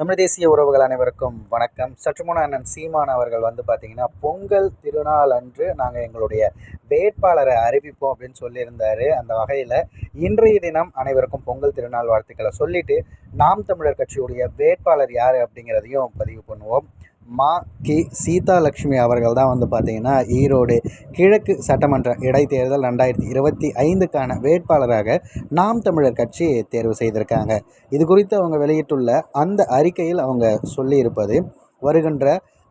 தமிழ் தேசிய உறவுகள் அனைவருக்கும் வணக்கம். சற்றுமுன அண்ணன் சீமான் அவர்கள் வந்து பார்த்தீங்கன்னா பொங்கல் திருநாள் அன்று நாங்கள் எங்களுடைய வேட்பாளரை அறிவிப்போம் அப்படின்னு சொல்லியிருந்தாரு. அந்த வகையில் இன்றைய தினம் அனைவருக்கும் பொங்கல் திருநாள் வாழ்த்துக்களை சொல்லிட்டு நாம் தமிழர் கட்சியுடைய வேட்பாளர் யார் அப்படிங்கிறதையும் பதிவு பண்ணுவோம். மா கி. சீதாலட்சுமி அவர்கள் தான் வந்து பார்த்திங்கன்னா ஈரோடு கிழக்கு சட்டமன்ற இடைத்தேர்தல் ரெண்டாயிரத்தி இருபத்தி ஐந்துக்கான வேட்பாளராக நாம் தமிழர் கட்சி தேர்வு செய்திருக்காங்க. இது குறித்து அவங்க வெளியிட்டுள்ள அந்த அறிக்கையில் அவங்க சொல்லியிருப்பது வருகின்ற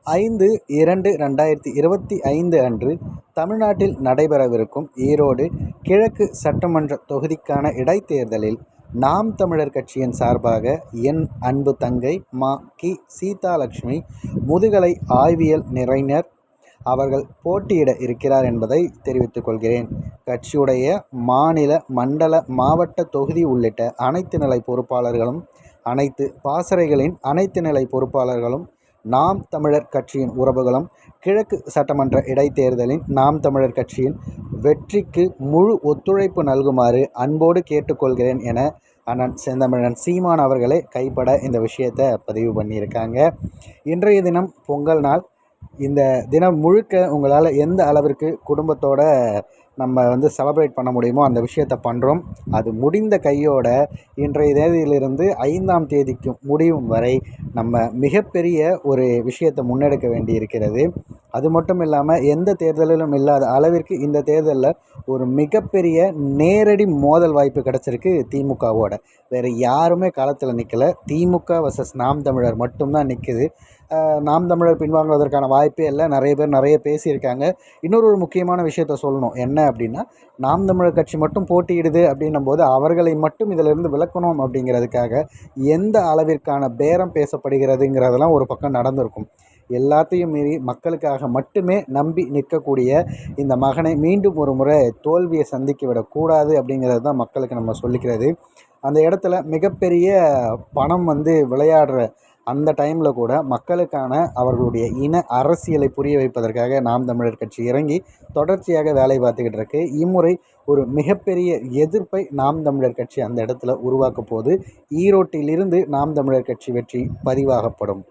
ஐந்து இரண்டு ரெண்டாயிரத்தி இருபத்தி ஐந்து அன்று தமிழ்நாட்டில் நடைபெறவிருக்கும் ஈரோடு கிழக்கு சட்டமன்ற தொகுதிக்கான இடைத்தேர்தலில் நாம் தமிழர் கட்சியின் சார்பாக என் அன்பு தங்கை மா கி சீதாலட்சுமி முதுகலை ஆய்வியல் நிறைஞர் அவர்கள் போட்டியிட இருக்கிறார் என்பதை தெரிவித்துக் கொள்கிறேன். கட்சியுடைய மாநில மண்டல மாவட்ட தொகுதி உள்ளிட்ட அனைத்து நிலை பொறுப்பாளர்களும் அனைத்து பாசறைகளின் அனைத்து நிலை பொறுப்பாளர்களும் நாம் தமிழர் கட்சியின் உறவுகளும் கிழக்கு சட்டமன்ற இடைத்தேர்தலின் நாம் தமிழர் கட்சியின் வெற்றிக்கு முழு ஒத்துழைப்பு நல்குமாறு அன்போடு கேட்டுக்கொள்கிறேன் என அண்ணன் செந்தமிழன் சீமான் அவர்களே கைப்பட இந்த விஷயத்தை பதிவு பண்ணியிருக்காங்க. இன்றைய தினம் பொங்கல் நாள். இந்த தினம் முழுக்க உங்களால் எந்த அளவிற்கு குடும்பத்தோட நம்ம வந்து செலப்ரேட் பண்ண முடியுமோ அந்த விஷயத்த பண்ணுறோம் அது முடிந்த கையோட இன்றைய தேதியிலிருந்து ஐந்தாம் தேதிக்கு முடியும் வரை நம்ம மிகப்பெரிய ஒரு விஷயத்தை முன்னெடுக்க வேண்டி இருக்கிறது அது மட்டும் இல்லாமல் எந்த தேர்தலிலும் இல்லாத அளவிற்கு இந்த தேர்தலில் ஒரு மிகப்பெரிய நேரடி மோதல் வாய்ப்பு கிடச்சிருக்கு திமுகவோட. வேறு யாருமே காலத்தில் நிற்கலை திமுக வர்சஸ் நாம் தமிழர் மட்டும்தான் நிற்குது நாம் தமிழர் பின்வாங்குவதற்கான வாய்ப்பே இல்லை. நிறைய பேர் நிறைய பேசியிருக்காங்க. இன்னொரு ஒரு முக்கியமான விஷயத்த சொல்லணும். என்ன அப்படின்னா நாம் தமிழர் கட்சி மட்டும் போட்டியிடுது அப்படின்னும் போது அவர்களை மட்டும் இதிலிருந்து விளக்கணும் அப்படிங்கிறதுக்காக எந்த அளவிற்கான பேரம் பேசப்படுகிறதுங்கிறதெல்லாம் ஒரு பக்கம் நடந்திருக்கும். எல்லாத்தையும் மீறி மக்களுக்காக மட்டுமே நம்பி நிற்கக்கூடிய இந்த மகனை மீண்டும் ஒரு முறை தோல்வியை சந்திக்க விடக்கூடாது அப்படிங்கிறது தான் மக்களுக்கு நம்ம சொல்லிக்கிறது. அந்த இடத்துல மிகப்பெரிய பணம் வந்து விளையாடுற அந்த டைமில் கூட மக்களுக்கான அவர்களுடைய இன அரசியலை புரிய வைப்பதற்காக நாம் தமிழர் கட்சி இறங்கி தொடர்ச்சியாக வேலை பார்த்துக்கிட்டு இருக்கு. இம்முறை ஒரு மிகப்பெரிய எதிர்ப்பை நாம் தமிழர் கட்சி அந்த இடத்துல உருவாக்க போது ஈரோட்டிலிருந்து நாம் தமிழர் கட்சி வெற்றி பதிவாகப்படும்.